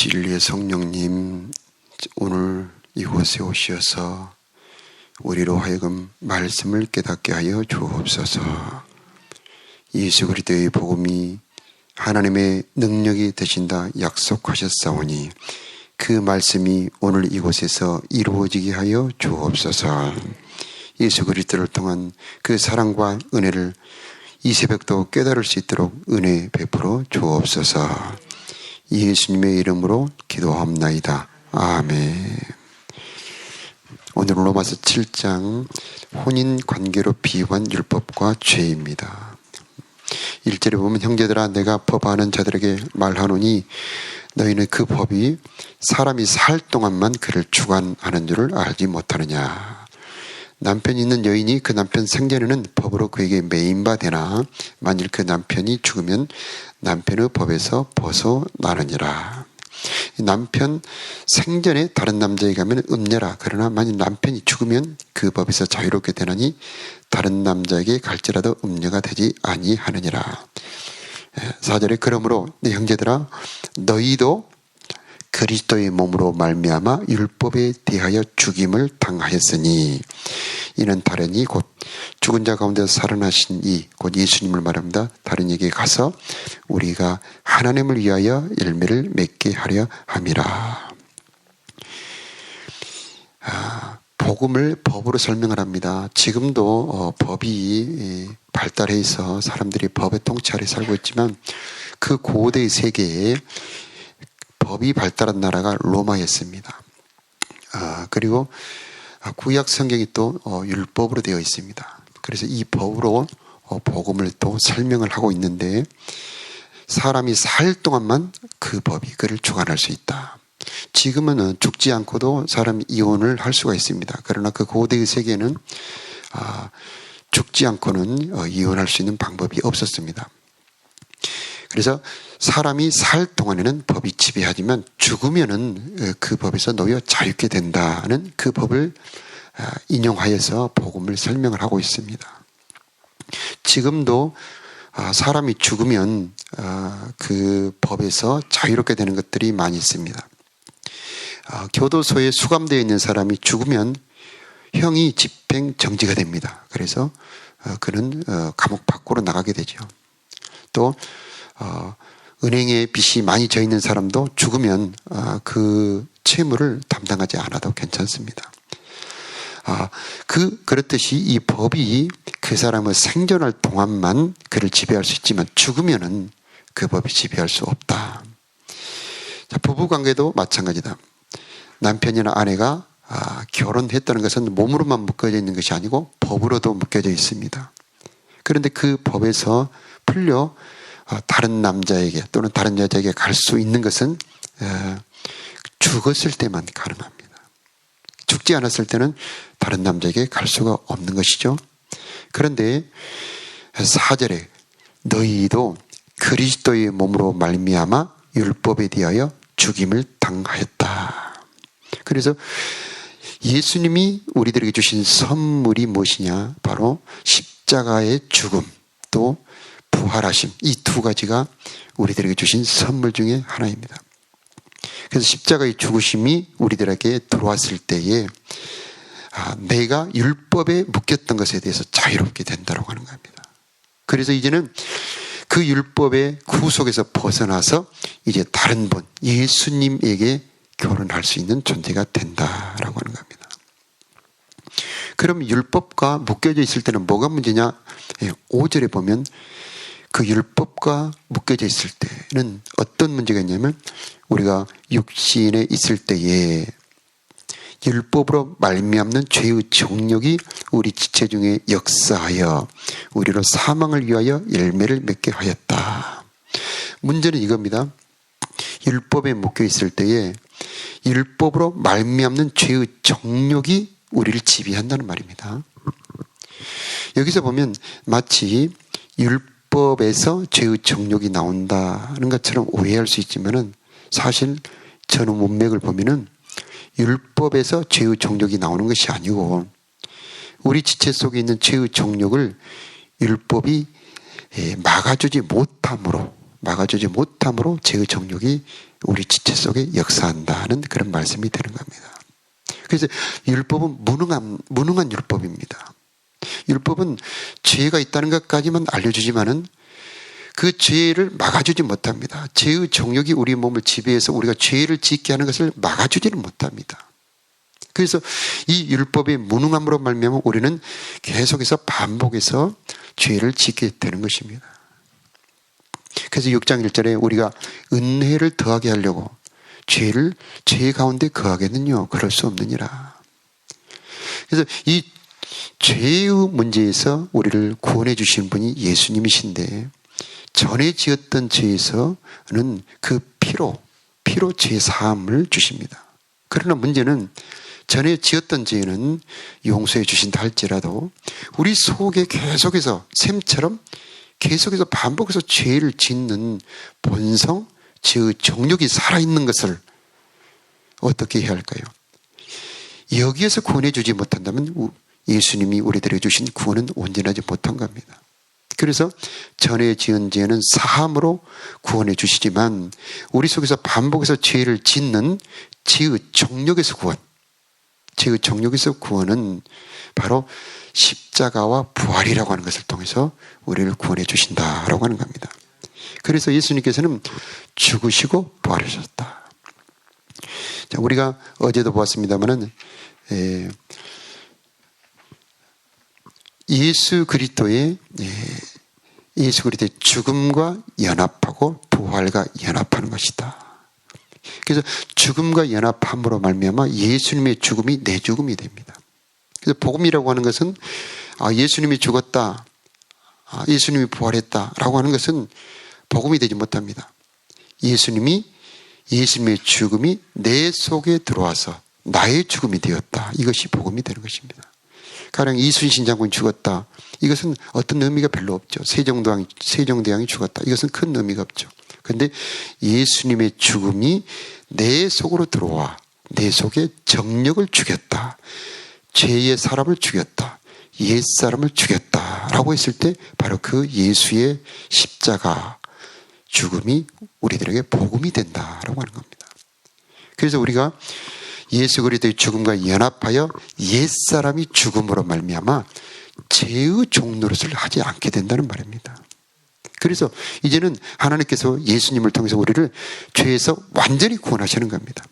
진리의 성령님, 오늘 이곳에 오셔서 우리로 하여금 말씀을 깨닫게 하여 주옵소서. 예수 그리스도의 복음이 하나님의 능력이 되신다 약속하셨사오니 그 말씀이 오늘 이곳에서 이루어지게 하여 주옵소서. 예수 그리스도를 통한 그 사랑과 은혜를 이 새벽도 깨달을 수 있도록 은혜 베풀어 주옵소서. 예수님의 이름으로 기도합나이다. 아멘. 오늘 로마서 7장 혼인 관계로 비유한 율법과 죄입니다. 1절에 보면 형제들아 내가 법하는 자들에게 말하노니 너희는 그 법이 사람이 살 동안만 그를 주관하는 줄을 알지 못하느냐. 남편이 있는 여인이 그 남편 생전에는 법으로 그에게 매인바 되나 만일 그 남편이 죽으면 남편의 법에서 벗어나느니라. 남편 생전에 다른 남자에게 가면 음녀라. 그러나 만일 남편이 죽으면 그 법에서 자유롭게 되나니 다른 남자에게 갈지라도 음녀가 되지 아니하느니라. 예, 사절에 그러므로 내 형제들아 너희도 그리스도의 몸으로 말미암아 율법에 대하여 죽임을 당하였으니 이는 다른이 곧 죽은 자 가운데 살아나신 이 곧 예수님을 말합니다. 다른 얘기에 가서 우리가 하나님을 위하여 열매를 맺게 하려 함이라. 아, 복음을 법으로 설명을 합니다. 지금도 어, 법이 발달해 서 사람들이 법의 통치 아래 살고 있지만 그 고대의 세계에 법이 발달한 나라가 로마였습니다. 아, 그리고 구약 성경이 또 어, 율법으로 되어 있습니다. 그래서 이 법으로 어, 복음을 또 설명을 하고 있는데 사람이 살 동안만 그 법이 그를 주관할 수 있다. 지금은 죽지 않고도 사람이 이혼을 할 수가 있습니다. 그러나 그 고대의 세계는 아, 죽지 않고는 어, 이혼할 수 있는 방법이 없었습니다. 그래서 사람이 살 동안에는 법이 지배하지만 죽으면은 어, 그 법에서 놓여 자유케 된다는 그 법을 아, 인용하여서 복음을 설명을 하고 있습니다. 지금도 아, 사람이 죽으면 아, 그 법에서 자유롭게 되는 것들이 많이 있습니다. 교도소에 수감되어 있는 사람이 죽으면 형이 집행 정지가 됩니다. 그래서 어, 그는 어, 감옥 밖으로 나가게 되죠. 또 은행에 빚이 많이 져 있는 사람도 죽으면 아, 그 채무를 담당하지 않아도 괜찮습니다. 아, 그, 그렇듯이 이 법이 그 사람의 생존할 동안만 그를 지배할 수 있지만 죽으면은 그 법이 지배할 수 없다. 자, 부부 관계도 마찬가지다. 남편이나 아내가 아, 결혼했다는 것은 몸으로만 묶여져 있는 것이 아니고 법으로도 묶여져 있습니다. 그런데 그 법에서 풀려 어, 다른 남자에게 또는 다른 여자에게 갈 수 있는 것은 어, 죽었을 때만 가능합니다. 죽지 않았을 때는 다른 남자에게 갈 수가 없는 것이죠. 그런데 사절에 너희도 그리스도의 몸으로 말미암아 율법에 대하여 죽임을 당하였다. 그래서 예수님이 우리들에게 주신 선물이 무엇이냐? 바로 십자가의 죽음 또 부활하심 이 두 가지가 우리들에게 주신 선물 중에 하나입니다. 그래서 십자가의 죽으심이 우리들에게 들어왔을 때에 아, 내가 율법에 묶였던 것에 대해서 자유롭게 된다고 하는 겁니다. 그래서 이제는 그 율법의 구속에서 벗어나서 이제 다른 분 예수님에게 결혼할 수 있는 존재가 된다라고 하는 겁니다. 그럼 율법과 묶여져 있을 때는 뭐가 문제냐? 5절에 예, 보면 그 율법과 묶여져 있을 때는 어떤 문제가 있냐면 우리가 육신에 있을 때에 율법으로 말미암는 죄의 정력이 우리 지체 중에 역사하여 우리로 사망을 위하여 열매를 맺게 하였다. 문제는 이겁니다. 율법에 묶여 있을 때에 율법으로 말미암는 죄의 정력이 우리를 지배한다는 말입니다. 여기서 보면 마치 율법 율법에서 죄의 정욕이 나온다는 것처럼 오해할 수 있지만은 사실 저는 문맥을 보면은 율법에서 죄의 정욕이 나오는 것이 아니고 우리 지체 속에 있는 죄의 정욕을 율법이 예, 막아주지 못함으로 막아주지 못함으로 죄의 정욕이 우리 지체 속에 역사한다는 그런 말씀이 되는 겁니다. 그래서 율법은 무능한, 무능한 율법입니다. 율법은 죄가 있다는 것까지만 알려주지만은 그 죄를 막아주지 못합니다. 죄의 정욕이 우리 몸을 지배해서 우리가 죄를 짓게 하는 것을 막아주지는 못합니다. 그래서 이 율법의 무능함으로 말미암아 우리는 계속해서 반복해서 죄를 짓게 되는 것입니다. 그래서 6장 1절에 우리가 은혜를 더하게 하려고 죄를 죄 가운데 거하겠느냐 그럴 수 없느니라. 그래서 이 죄의 문제에서 우리를 구원해 주신 분이 예수님이신데 전에 지었던 죄에서는 그 피로 피로 죄 사함을 주십니다. 그러나 문제는 전에 지었던 죄는 용서해 주신다 할지라도 우리 속에 계속해서 샘처럼 계속해서 반복해서 죄를 짓는 본성, 죄의 정력이 살아있는 것을 어떻게 해야 할까요? 여기에서 구원해 주지 못한다면 예수님이 우리들에게 주신 구원은 온전하지 못한 겁니다. 그래서 전에 지은 죄는 사함으로 구원해 주시지만 우리 속에서 반복해서 죄를 짓는 죄의 정력에서 구원, 죄의 정력에서 구원은 바로 십자가와 부활이라고 하는 것을 통해서 우리를 구원해 주신다라고 하는 겁니다. 그래서 예수님께서는 죽으시고 부활하셨다. 자, 우리가 어제도 보았습니다만은 예수 그리스도의 예수 그리스도의 죽음과 연합하고 부활과 연합하는 것이다. 그래서 죽음과 연합함으로 말미암아 예수님의 죽음이 내 죽음이 됩니다. 그래서 복음이라고 하는 것은 아, 예수님이 죽었다, 아, 예수님이 부활했다라고 하는 것은 복음이 되지 못합니다. 예수님이 예수님의 죽음이 내 속에 들어와서 나의 죽음이 되었다. 이것이 복음이 되는 것입니다. 가령 이순신 장군이 죽었다. 이것은 어떤 의미가 별로 없죠. 세종대왕이, 세종대왕이 죽었다. 이것은 큰 의미가 없죠. 그런데 예수님의 죽음이 내 속으로 들어와 내 속에 정력을 죽였다. 죄의 사람을 죽였다. 옛 사람을 죽였다. 라고 했을 때 바로 그 예수의 십자가 죽음이 우리들에게 복음이 된다 라고 하는 겁니다. 그래서 우리가 예수 그리스도의 죽음과 연합하여 옛 사람이 죽음으로 말미암아 죄의 종노릇을 하지 않게 된다는 말입니다. 그래서 이제는 하나님께서 예수님을 통해서 우리를 죄에서 완전히 구원하시는 겁니다.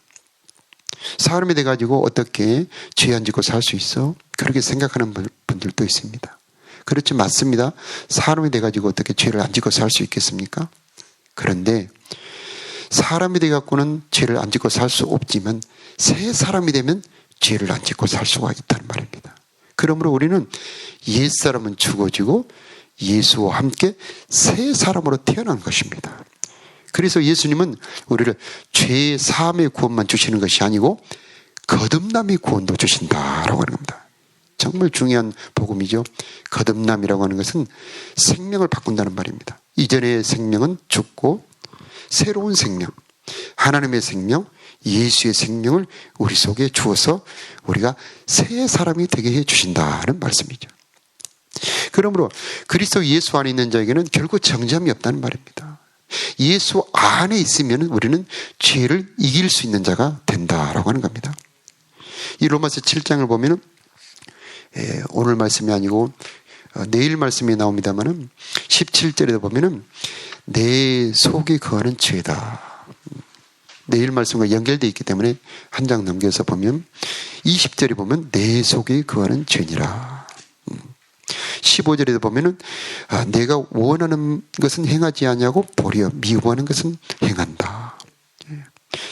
사람이 돼가지고 어떻게 죄 안 짓고 살 수 있어? 그렇게 생각하는 분들도 있습니다. 그렇지 맞습니다. 사람이 돼가지고 어떻게 죄를 안 짓고 살 수 있겠습니까? 그런데 사람이 돼 갖고는 죄를 안 짓고 살 수 없지만 새 사람이 되면 죄를 안 짓고 살 수가 있다는 말입니다. 그러므로 우리는 옛 사람은 죽어지고 예수와 함께 새 사람으로 태어난 것입니다. 그래서 예수님은 우리를 죄의 사함의 구원만 주시는 것이 아니고 거듭남의 구원도 주신다라고 하는 겁니다. 정말 중요한 복음이죠. 거듭남이라고 하는 것은 생명을 바꾼다는 말입니다. 이전의 생명은 죽고 새로운 생명, 하나님의 생명, 예수의 생명을 우리 속에 주어서 우리가 새 사람이 되게 해 주신다는 말씀이죠. 그러므로 그리스도 예수 안에 있는 자에게는 결국 정점이 없다는 말입니다. 예수 안에 있으면 우리는 죄를 이길 수 있는 자가 된다라고 하는 겁니다. 이 로마서 7장을 보면은 예, 오늘 말씀이 아니고 어, 내일 말씀이 나옵니다만은 17절에 보면은 내 속에 거하는 죄다. 내일 말씀과 연결되어 있기 때문에 한 장 넘겨서 보면 20절에 보면 내 속에 거하는 죄니라. 15절에도 보면은 아, 내가 원하는 것은 행하지 않냐고 도리어 미워하는 것은 행한다.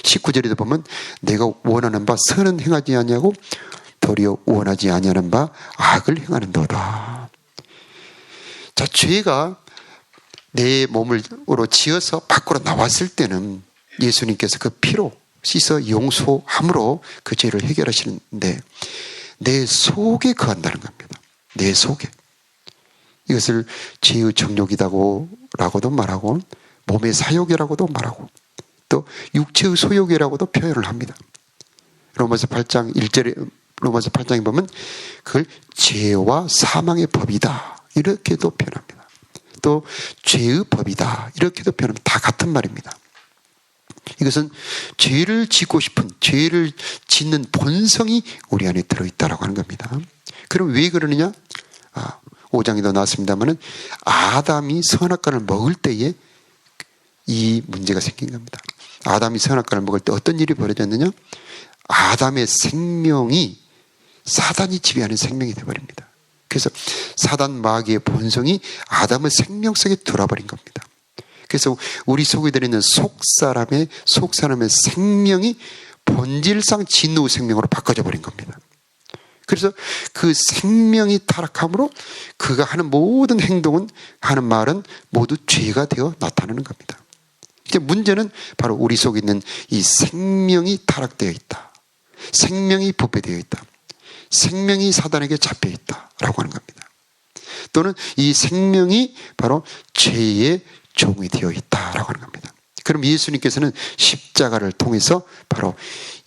19절에도 보면 내가 원하는 바 선은 행하지 않냐고 도리어 원하지 아니하는 바 악을 행하는도다. 자, 죄가 내 몸으로 지어서 밖으로 나왔을 때는 예수님께서 그 피로 씻어 용서함으로 그 죄를 해결하시는데 내 속에 거한다는 겁니다. 내 속에. 이것을 죄의 정욕이다고라고도 말하고 몸의 사욕이라고도 말하고 또 육체의 소욕이라고도 표현을 합니다. 로마서 8장 1절에 로마서 8장에 보면 그걸 죄와 사망의 법이다. 이렇게도 표현합니다. 또 죄의 법이다. 이렇게도 표현하면 다 같은 말입니다. 이것은 죄를 짓고 싶은 죄를 짓는 본성이 우리 안에 들어있다라고 하는 겁니다. 그럼 왜 그러느냐? 아, 5장에도 나왔습니다만은 아담이 선악과를 먹을 때에 이 문제가 생긴 겁니다. 아담이 선악과를 먹을 때 어떤 일이 벌어졌느냐? 아담의 생명이 사단이 지배하는 생명이 되어버립니다. 그래서 사단 마귀의 본성이 아담의 생명 속에 들어버린 겁니다. 그래서 우리 속에 들어있는 속 사람의 속 사람의 생명이 본질상 진노 생명으로 바꿔져 버린 겁니다. 그래서 그 생명이 타락함으로 그가 하는 모든 행동은 하는 말은 모두 죄가 되어 나타나는 겁니다. 이제 문제는 바로 우리 속에 있는 이 생명이 타락되어 있다. 생명이 부패되어 있다. 생명이 사단에게 잡혀 있다라고 하는 겁니다. 또는 이 생명이 바로 죄의 종이 되어 있다라고 하는 겁니다. 그럼 예수님께서는 십자가를 통해서 바로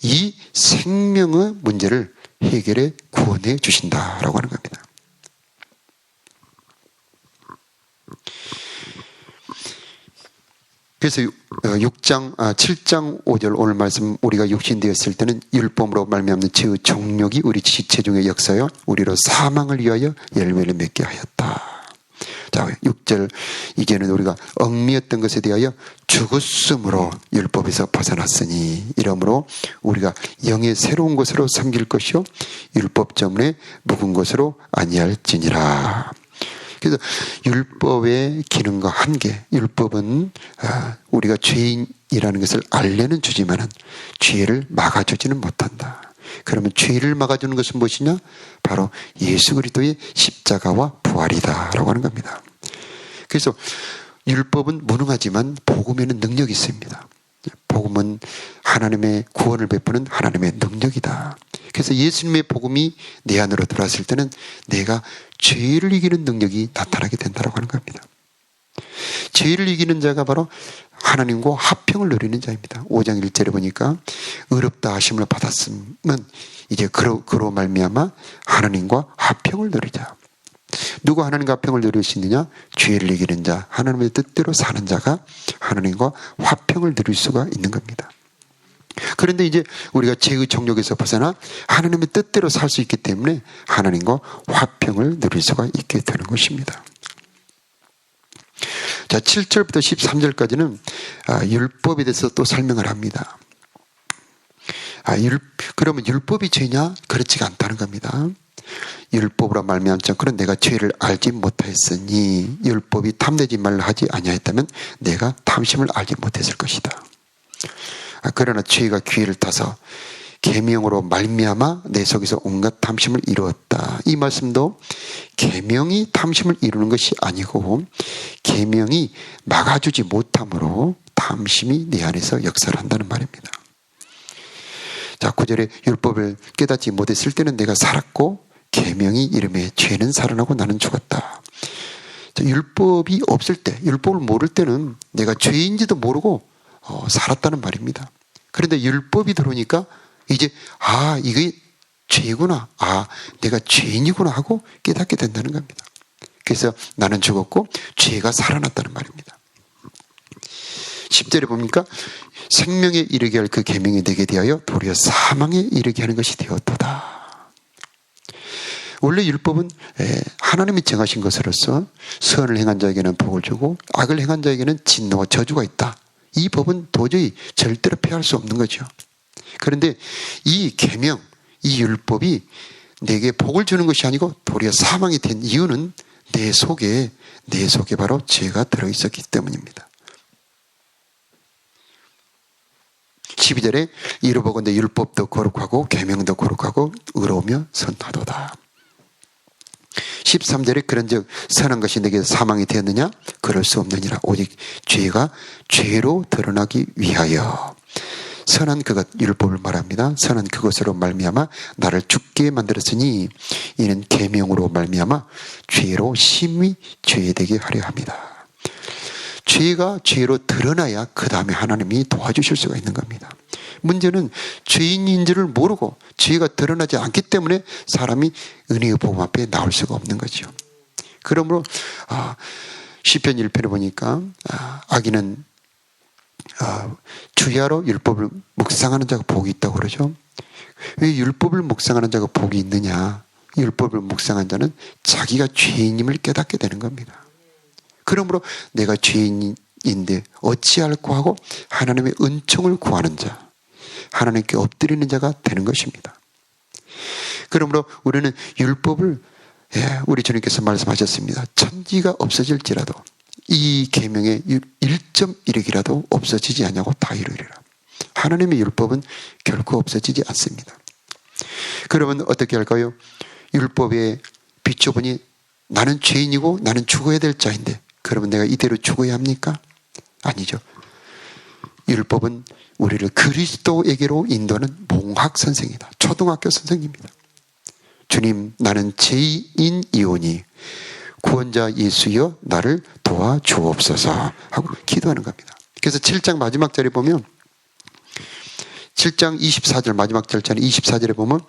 이 생명의 문제를 해결해 구원해 주신다라고 하는 겁니다. 그래서 6장, 7장 5절 오늘 말씀 우리가 육신되었을 때는 율법으로 말미암는 죄의 정욕이 우리 지체 중에 역사여 우리로 사망을 위하여 열매를 맺게 하였다. 자, 6절 이제는 우리가 얽미였던 것에 대하여 죽었으므로 율법에서 벗어났으니 이러므로 우리가 영의 새로운 것으로 섬길 것이요 율법 때문에 묵은 것으로 아니할지니라. 그래서 율법의 기능과 한계, 율법은 아, 우리가 죄인이라는 것을 알려는 주지만은 죄를 막아주지는 못한다. 그러면 죄를 막아주는 것은 무엇이냐? 바로 예수 그리스도의 십자가와 부활이다라고 하는 겁니다. 그래서 율법은 무능하지만 복음에는 능력이 있습니다. 복음은 하나님의 구원을 베푸는 하나님의 능력이다. 그래서 예수님의 복음이 내 안으로 들어왔을 때는 내가 죄를 이기는 능력이 나타나게 된다고 하는 겁니다. 죄를 이기는 자가 바로 하나님과 화평을 누리는 자입니다. 5장 1절에 보니까 의롭다 하심을 받았으면 이제 그로, 그로 말미암아 하나님과 화평을 누리자. 누가 하나님과 화평을 누릴 수 있느냐? 죄를 이기는 자, 하나님의 뜻대로 사는 자가 하나님과 화평을 누릴 수가 있는 겁니다. 그런데 이제 우리가 죄의 정욕에서 벗어나 하나님의 뜻대로 살 수 있기 때문에 하나님과 화평을 누릴 수가 있게 되는 것입니다. 자, 7절부터 13절까지는 아, 율법에 대해서 또 설명을 합니다. 아, 율, 그러면 율법이 죄냐? 그렇지가 않다는 겁니다. 율법으로 말미암자 그런 내가 죄를 알지 못하였으니 율법이 탐내지 말라 하지 아니하였다면 내가 탐심을 알지 못했을 것이다. 아, 그러나 죄가 귀를 타서 계명으로 말미암아 내 속에서 온갖 탐심을 이루었다. 이 말씀도 계명이 탐심을 이루는 것이 아니고 계명이 막아주지 못함으로 탐심이 내 안에서 역사를 한다는 말입니다. 자, 구절에 율법을 깨닫지 못했을 때는 내가 살았고 계명이 이름에 죄는 살아나고 나는 죽었다. 자, 율법이 없을 때, 율법을 모를 때는 내가 죄인지도 모르고 어, 살았다는 말입니다. 그런데 율법이 들어오니까 이제 아 이게 죄구나 아 내가 죄인이구나 하고 깨닫게 된다는 겁니다. 그래서 나는 죽었고 죄가 살아났다는 말입니다. 10절에 보니까 생명에 이르게 할 그 계명이 되게 되하여 도리어 사망에 이르게 하는 것이 되었도다. 원래 율법은 하나님이 정하신 것으로서 선을 행한 자에게는 복을 주고 악을 행한 자에게는 진노와 저주가 있다. 이 법은 도저히 절대로 피할 수 없는 거죠. 그런데 이 계명, 이 율법이 내게 복을 주는 것이 아니고 도리어 사망이 된 이유는 내 속에 내 속에 바로 죄가 들어 있었기 때문입니다. 12절에 이루보건대 율법도 거룩하고 계명도 거룩하고 의로우며 선하도다. 13절에 그런즉 선한 것이 내게 사망이 되었느냐? 그럴 수 없느니라. 오직 죄가 죄로 드러나기 위하여 선한 그것 율법을 말합니다. 선한 그것으로 말미암아 나를 죽게 만들었으니 이는 계명으로 말미암아 죄로 심히 죄되게 하려 합니다. 죄가 죄로 드러나야 그 다음에 하나님이 도와주실 수가 있는 겁니다. 문제는 죄인인 줄을 모르고 죄가 드러나지 않기 때문에 사람이 은혜의 복음 앞에 나올 수가 없는 거죠. 그러므로 아, 시편 1편에 보니까 아, 아기는 아, 주야로 율법을 묵상하는 자가 복이 있다고 그러죠. 왜 율법을 묵상하는 자가 복이 있느냐? 율법을 묵상한 자는 자기가 죄인임을 깨닫게 되는 겁니다. 그러므로 내가 죄인인데 어찌할꼬 하고 하나님의 은총을 구하는 자, 하나님께 엎드리는 자가 되는 것입니다. 그러므로 우리는 율법을 예, 우리 주님께서 말씀하셨습니다. 천지가 없어질지라도 이 계명의 1.1획이라도 없어지지 않냐고 다 이루리라. 하나님의 율법은 결코 없어지지 않습니다. 그러면 어떻게 할까요? 율법에 비춰보니 나는 죄인이고 나는 죽어야 될 자인데 그러면 내가 이대로 죽어야 합니까? 아니죠. 율법은 우리를 그리스도에게로 인도하는 몽학 선생이다. 초등학교 선생입니다. 주님, 나는 죄인이오니 구원자 예수여 나를 도와 주옵소서 하고 기도하는 겁니다. 그래서 7장 마지막 절에 보면 7장 24절 마지막 절전에 24절에 보면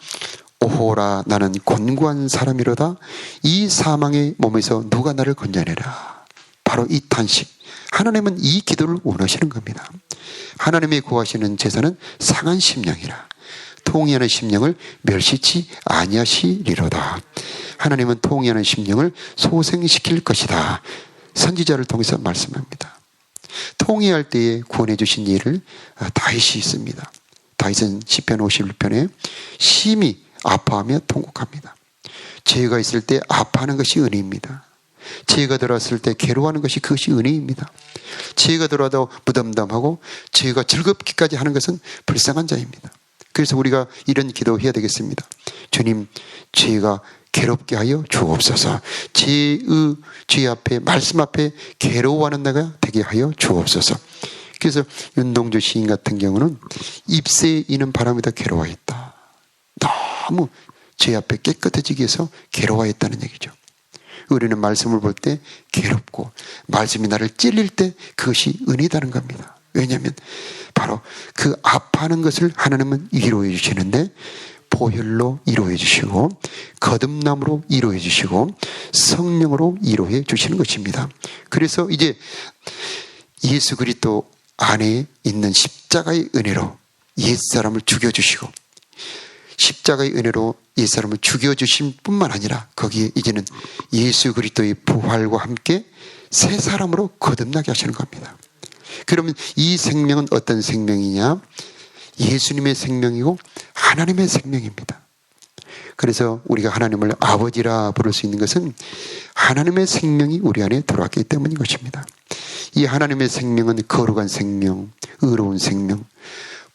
오호라 나는 권고한 사람이로다 이 사망의 몸에서 누가 나를 건져내라 바로 이 탄식 하나님은 이 기도를 원하시는 겁니다. 하나님의 구하시는 제사는 상한 심령이라 통의하는 심령을 멸시치 아니하시리로다. 하나님은 통의하는 심령을 소생시킬 것이다. 선지자를 통해서 말씀합니다. 통의할 때에 구원해 주신 일을 다윗이 있습니다. 다윗은 시편 51편에 심히 아파하며 통곡합니다. 죄가 있을 때 아파하는 것이 은혜입니다. 죄가 들어왔을 때 괴로워하는 것이 그것이 은혜입니다. 죄가 들어와도 무덤덤하고 죄가 즐겁기까지 하는 것은 불쌍한 자입니다. 그래서 우리가 이런 기도해야 되겠습니다. 주님, 죄가 괴롭게 하여 주옵소서. 죄의 죄 앞에 말씀 앞에 괴로워하는 나가 되게 하여 주옵소서. 그래서 윤동주 시인 같은 경우는 입새에 이는 바람에다 괴로워했다. 너무 제 앞에 깨끗해지기 위해서 괴로워했다는 얘기죠. 우리는 말씀을 볼 때 괴롭고 말씀이 나를 찔릴 때 그것이 은혜다는 겁니다. 왜냐하면 바로 그 아파하는 것을 하나님은 위로해 주시는데 보혈로 위로해 주시고 거듭남으로 위로해 주시고 성령으로 위로해 주시는 것입니다. 그래서 이제 예수 그리스도 안에 있는 십자가의 은혜로 옛 사람을 죽여 주시고 십자가의 은혜로 옛사람을 죽여주신 뿐만 아니라 거기에 이제는 예수 그리스도의 부활과 함께 새 사람으로 거듭나게 하시는 겁니다. 그러면 이 생명은 어떤 생명이냐? 예수님의 생명이고 하나님의 생명입니다. 그래서 우리가 하나님을 아버지라 부를 수 있는 것은 하나님의 생명이 우리 안에 들어왔기 때문인 것입니다. 이 하나님의 생명은 거룩한 생명, 의로운 생명,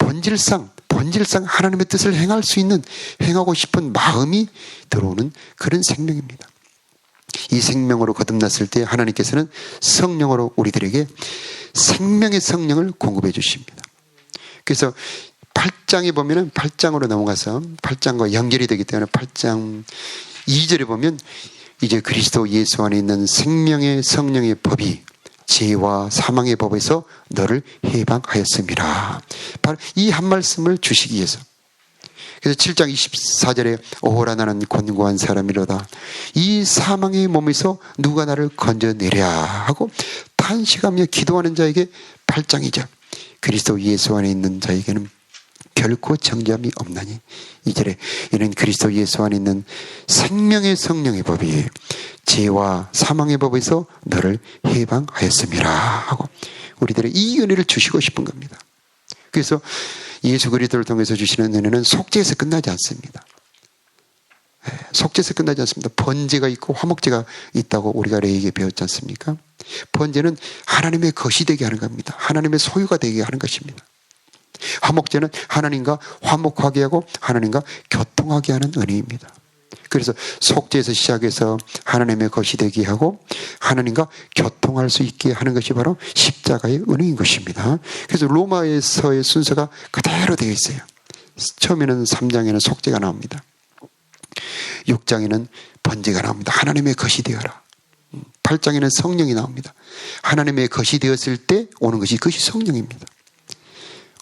본질상, 본질상 하나님의 뜻을 행할 수 있는, 행하고 싶은 마음이 들어오는 그런 생명입니다. 이 생명으로 거듭났을 때 하나님께서는 성령으로 우리들에게 생명의 성령을 공급해 주십니다. 그래서 8장에 보면은 8장으로 넘어가서 8장과 연결이 되기 때문에 8장 2절에 보면 이제 그리스도 예수 안에 있는 생명의 성령의 법이 죄와 사망의 법에서 너를 해방하였습니다. 바로 이 한 말씀을 주시기 위해서. 그래서 7장 24절에 오호라 나는 권고한 사람이로다. 이 사망의 몸에서 누가 나를 건져내랴 하고 탄식하며 기도하는 자에게 8장이죠. 그리스도 예수 안에 있는 자에게는 결코 정죄함이 없나니 이 절에 이는 그리스도 예수 안에 있는 생명의 성령의 법이 죄와 사망의 법에서 너를 해방하였습니다 하고 우리들의 이 은혜를 주시고 싶은 겁니다. 그래서 예수 그리스도를 통해서 주시는 은혜는 속죄에서 끝나지 않습니다. 예, 속죄에서 끝나지 않습니다. 번제가 있고 화목제가 있다고 우리가 레이게 배웠지 않습니까? 번제는 하나님의 것이 되게 하는 겁니다. 하나님의 소유가 되게 하는 것입니다. 화목제는 하나님과 화목하게 하고 하나님과 교통하게 하는 은혜입니다. 그래서 속죄에서 시작해서 하나님의 것이 되게 하고 하나님과 교통할 수 있게 하는 것이 바로 십자가의 은혜인 것입니다. 그래서 로마에서의 순서가 그대로 되어 있어요. 처음에는 3장에는 속죄가 나옵니다. 6장에는 번제가 나옵니다. 하나님의 것이 되어라. 8장에는 성령이 나옵니다. 하나님의 것이 되었을 때 오는 것이 그것이 성령입니다.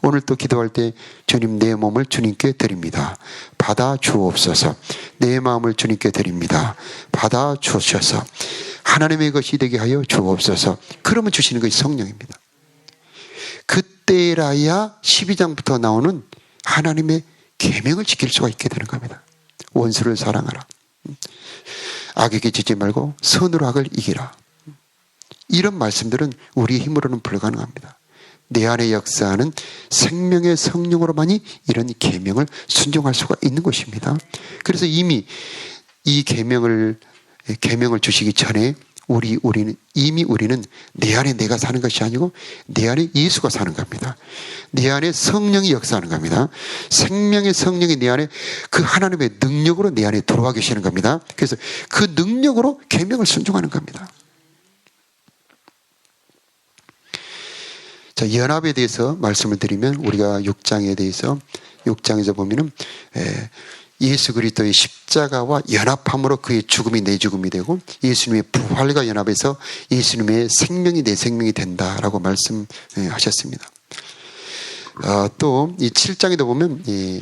오늘 또 기도할 때 주님 내 몸을 주님께 드립니다. 받아 주옵소서. 내 마음을 주님께 드립니다. 받아 주옵소서. 하나님의 것이 되게 하여 주옵소서. 그러면 주시는 것이 성령입니다. 그때라야 12장부터 나오는 하나님의 계명을 지킬 수가 있게 되는 겁니다. 원수를 사랑하라. 악에게 지지 말고 선으로 악을 이기라. 이런 말씀들은 우리의 힘으로는 불가능합니다. 내 안에 역사하는 생명의 성령으로만이 이런 계명을 순종할 수가 있는 것입니다. 그래서 이미 이 계명을 계명을 주시기 전에 우리 우리는 이미 우리는 내 안에 내가 사는 것이 아니고 내 안에 예수가 사는 겁니다. 내 안에 성령이 역사하는 겁니다. 생명의 성령이 내 안에 그 하나님의 능력으로 내 안에 들어와 계시는 겁니다. 그래서 그 능력으로 계명을 순종하는 겁니다. 자, 연합에 대해서 말씀을 드리면 우리가 6장에 대해서 6장에서 보면은 예수 그리스도의 십자가와 연합함으로 그의 죽음이 내 죽음이 되고 예수님의 부활과 연합해서 예수님의 생명이 내 생명이 된다라고 말씀하셨습니다. 어, 또이 7장에도 보면 이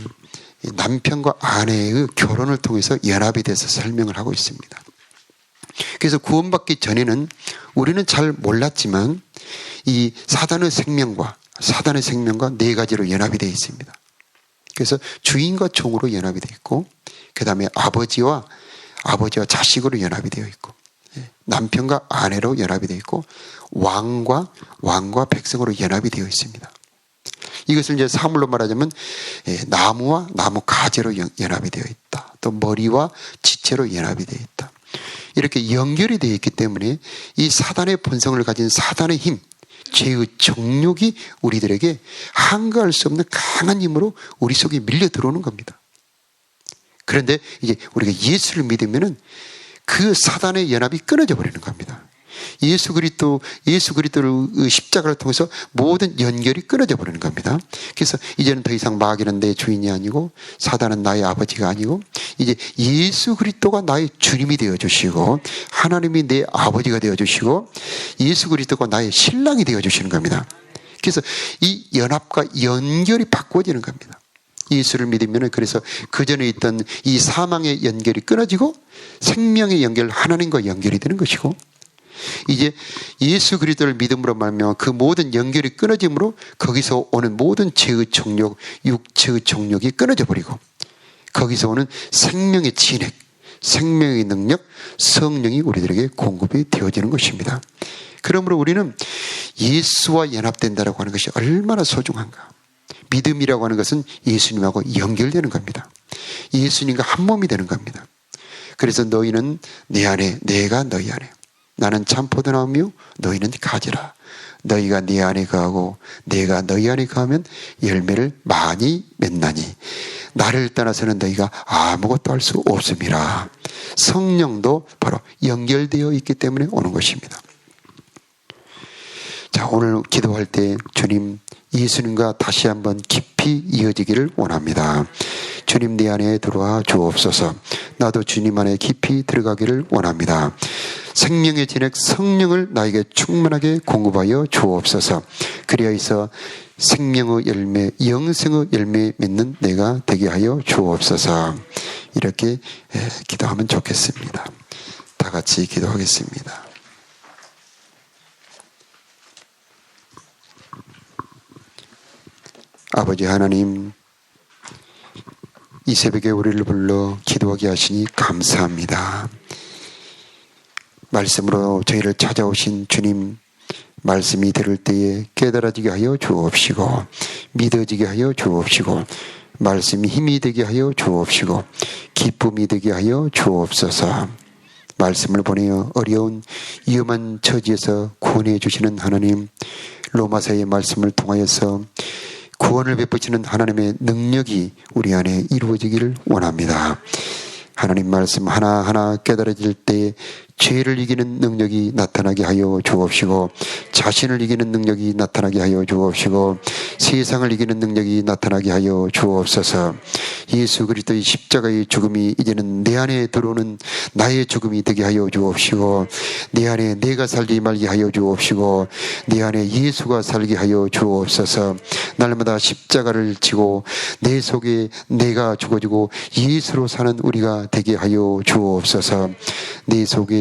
남편과 아내의 결혼을 통해서 연합에 대해서 설명을 하고 있습니다. 그래서 구원받기 전에는 우리는 잘 몰랐지만 이 사단의 생명과 사단의 생명과 네 가지로 연합이 되어 있습니다. 그래서 주인과 종으로 연합이 되어 있고, 그 다음에 아버지와 아버지와 자식으로 연합이 되어 있고, 예, 남편과 아내로 연합이 되어 있고, 왕과 왕과 백성으로 연합이 되어 있습니다. 이것을 이제 사물로 말하자면 예, 나무와 나무 가지로 연합이 되어 있다. 또 머리와 지체로 연합이 되어 있다. 이렇게 연결이 되어 있기 때문에 이 사단의 본성을 가진 사단의 힘, 죄의 정욕이 우리들에게 한가할 수 없는 강한 힘으로 우리 속에 밀려 들어오는 겁니다. 그런데 이제 우리가 예수를 믿으면은 그 사단의 연합이 끊어져 버리는 겁니다. 예수 그리스도 예수 그리스도를 십자가를 통해서 모든 연결이 끊어져 버리는 겁니다. 그래서 이제는 더 이상 마귀는 내 주인이 아니고 사단은 나의 아버지가 아니고 이제 예수 그리스도가 나의 주님이 되어 주시고 하나님이 내 아버지가 되어 주시고 예수 그리스도가 나의 신랑이 되어 주시는 겁니다. 그래서 이 연합과 연결이 바꿔지는 겁니다. 예수를 믿으면 그래서 그 전에 있던 이 사망의 연결이 끊어지고 생명의 연결 하나님과 연결이 되는 것이고 이제 예수 그리스도를 믿음으로 말하면 그 모든 연결이 끊어짐으로 거기서 오는 모든 죄의 정욕, 육체의 정욕이 끊어져 버리고 거기서 오는 생명의 진액, 생명의 능력, 성령이 우리들에게 공급이 되어지는 것입니다. 그러므로 우리는 예수와 연합된다라고 하는 것이 얼마나 소중한가. 믿음이라고 하는 것은 예수님하고 연결되는 겁니다. 예수님과 한 몸이 되는 겁니다. 그래서 너희는 내 안에, 내가 너희 안에. 나는 참 포도나무며 너희는 가지라. 너희가 네 안에 거하고 내가 너희 안에 거하면 열매를 많이 맺나니 나를 떠나서는 너희가 아무것도 할 수 없음이라. 성령도 바로 연결되어 있기 때문에 오는 것입니다. 자, 오늘 기도할 때 주님 예수님과 다시 한번 깊이 이어지기를 원합니다. 주님 내 안에 들어와 주옵소서. 나도 주님 안에 깊이 들어가기를 원합니다. 생명의 진액 성령을 나에게 충만하게 공급하여 주옵소서. 그리하여서 생명의 열매, 영생의 열매 맺는 내가 되게 하여 주옵소서. 이렇게 기도하면 좋겠습니다. 다 같이 기도하겠습니다. 아버지 하나님, 이 새벽에 우리를 불러 기도하게 하시니 감사합니다. 말씀으로 저희를 찾아오신 주님, 말씀이 들을 때에 깨달아지게 하여 주옵시고, 믿어지게 하여 주옵시고, 말씀이 힘이 되게 하여 주옵시고, 기쁨이 되게 하여 주옵소서. 말씀을 보내어 어려운 위험한 처지에서 구원해 주시는 하나님, 로마서의 말씀을 통하여서 구원을 베푸시는 하나님의 능력이 우리 안에 이루어지기를 원합니다. 하나님 말씀 하나하나 깨달아질 때 죄를 이기는 능력이 나타나게 하여 주옵시고 자신을 이기는 능력이 나타나게 하여 주옵시고 세상을 이기는 능력이 나타나게 하여 주옵소서. 예수 그리스도의 십자가의 죽음이 이제는 내 안에 들어오는 나의 죽음이 되게 하여 주옵시고 내 안에 내가 살지 말게 하여 주옵시고 내 안에 예수가 살게 하여 주옵소서. 날마다 십자가를 지고 내 속에 내가 죽어지고 예수로 사는 우리가 되게 하여 주옵소서. 내 속에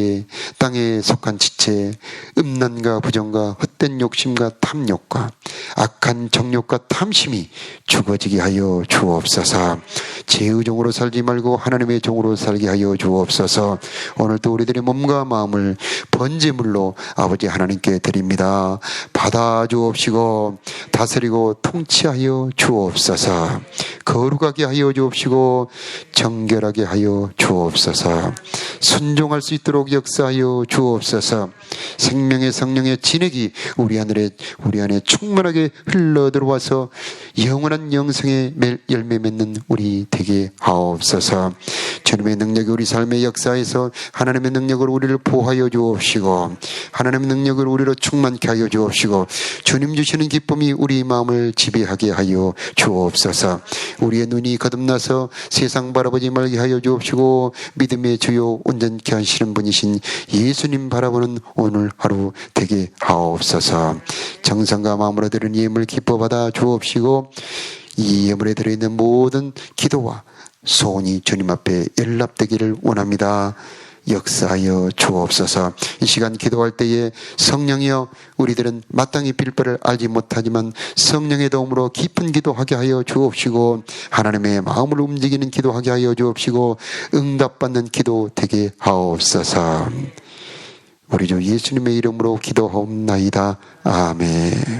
땅에 속한 지체 음란과 부정과 헛된 욕심과 탐욕과 악한 정욕과 탐심이 죽어지게 하여 주옵소서. 죄의 종으로 살지 말고 하나님의 종으로 살게 하여 주옵소서. 오늘도 우리들의 몸과 마음을 번제물로 아버지 하나님께 드립니다. 받아 주옵시고 다스리고 통치하여 주옵소서. 거룩하게 하여 주옵시고 정결하게 하여 주옵소서. 순종할 수 있도록 역사하여 주옵소서. 생명의 성령의 진액이 우리 하늘에 우리 안에 충만하게 흘러 들어와서 영원한 영생의 멜- 열매 맺는 우리 되게 하옵소서. 주님의 능력이 우리 삶의 역사에서 하나님의 능력으로 우리를 보호하여 주옵시고 하나님의 능력으로 우리를 충만케 하여 주옵시고 주님 주시는 기쁨이 우리 마음을 지배하게 하여 주옵소서. 우리의 눈이 거듭나서 세상 바라보지 말게 하여 주옵시고 믿음의 주요 온전케 하시는 분이신 예수님 바라보는 오늘 하루 되게 하 옵소서 정성과 마음으로 드린 예물 기뻐 받아 주옵시고 이 예물에 들어있는 모든 기도와 소원이 주님 앞에 연락되기를 원합니다. 역사하여 주옵소서. 이 시간 기도할 때에 성령이여 우리들은 마땅히 빌 바를 알지 못하지만 성령의 도움으로 깊은 기도하게 하여 주옵시고 하나님의 마음을 움직이는 기도하게 하여 주옵시고 응답받는 기도 되게 하옵소서. 우리 주 예수님의 이름으로 기도하옵나이다. 아멘.